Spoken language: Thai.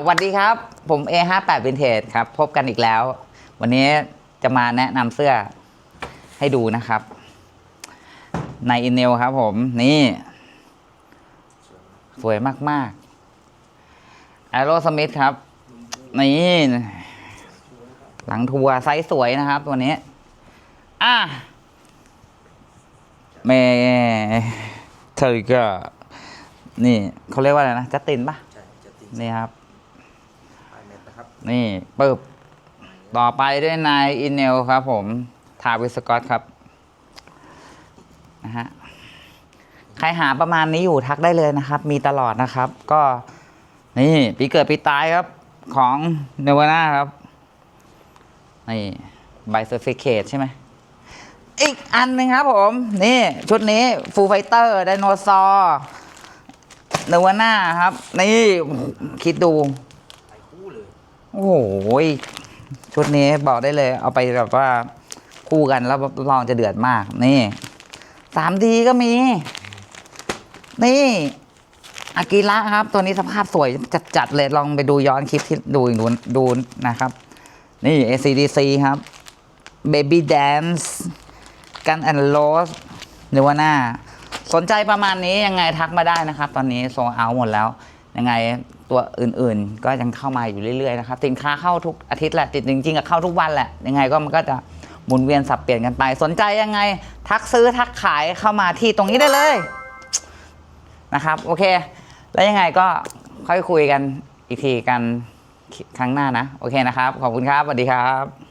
สวัสดีครับ ผม A58 Vintage ครับ พบกันอีกแล้ว วันนี้จะมาแนะนำเสื้อให้ดูนะครับ ในอินเนลครับผม นี่ สวยมากๆ a อโรสมิธครับ นี่ หลังทัวร์ไซส์สวยนะครับตัวนี้ อะเมเธอก็นี่เขาเรียกว่าอะไรนะจัสตินปะใช่จะตีนี่ครับปลายเม็ด นี่ปึ๊บต่อไปด้วยนายอินเนลครับผม ทาวิสกอตครับ นะฮะ ใครหาประมาณนี้อยู่ทักได้เลยนะครับ มีตลอดนะครับ ก็ นี่ปีเกิดปีตายครับ ของเนวาน่าครับ นี่ใบเซอร์ฟิเคตใช่ไหม อีกอันหนึ่งครับผม นี่ ชุดนี้ฟูไฟเตอร์ไดโนซอร์เนวาน่าครับ นี่ คิดดู โอ้โหยชุดนี้บอกได้เลยเอาไปแบบว่าคู่กันแล้วรับรองจะเดือดมาก นี่สามดีก็มี นี่อากิระครับ ตัวนี้สภาพสวยจัดๆเลยลองไปดูย้อนคลิปที่ดูดูดูนะครับ นี่ ACDC ครับ Baby Dance กัน and Rose หรือว่าหน้าสนใจประมาณนี้ยังไงทักมาได้นะครับ ตอนนี้โซเอาหมดแล้ว ยังไง ตัวอื่นๆ ก็ยังเข้ามาอยู่เรื่อยๆนะครับสินค้าเข้าทุกอาทิตย์แหละติดจริงๆก็เข้าทุกวันแหละยังไงก็มันก็จะหมุนเวียนสับเปลี่ยนกันไป สนใจยังไง ทักซื้อทักขายเข้ามาที่ตรงนี้ได้เลยนะครับโอเค แล้วยังไงก็ค่อยคุยกันอีกทีกันครั้งหน้านะ โอเคนะครับ ขอบคุณครับสวัสดีครับ